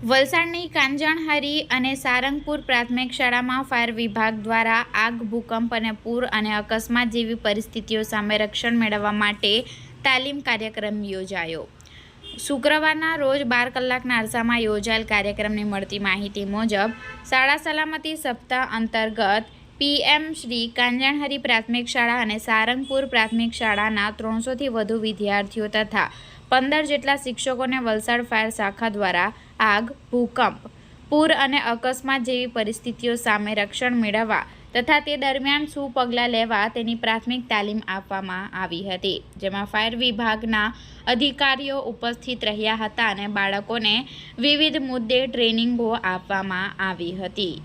વલસાડની કાંજણહારી અને સારંગપુર પ્રાથમિક શાળામાં ફાયર વિભાગ દ્વારા આગ, ભૂકંપ અને પૂર અને અકસ્માત જેવી પરિસ્થિતિઓ સામે રક્ષણ મેળવવા માટે તાલીમ કાર્યક્રમ યોજાયો. શુક્રવારના રોજ બાર કલાકના અરસામાં યોજાયેલ કાર્યક્રમની મળતી માહિતી મુજબ, શાળા સલામતી સપ્તાહ અંતર્ગત પીએમ શ્રી કાંજણહરી પ્રાથમિક શાળા અને સારંગપુર પ્રાથમિક શાળાના ત્રણસોથી વધુ વિદ્યાર્થીઓ તથા પંદર જેટલા શિક્ષકોને વલસાડ ફાયર શાખા દ્વારા આગ, ભૂકંપ, પૂર અને અકસ્માત જેવી પરિસ્થિતિઓ સામે રક્ષણ મેળવવા તથા તે દરમિયાન શું પગલાં લેવા તેની પ્રાથમિક તાલીમ આપવામાં આવી હતી, જેમાં ફાયર વિભાગના અધિકારીઓ ઉપસ્થિત રહ્યા હતા અને બાળકોને વિવિધ મુદ્દે ટ્રેનિંગો આપવામાં આવી હતી.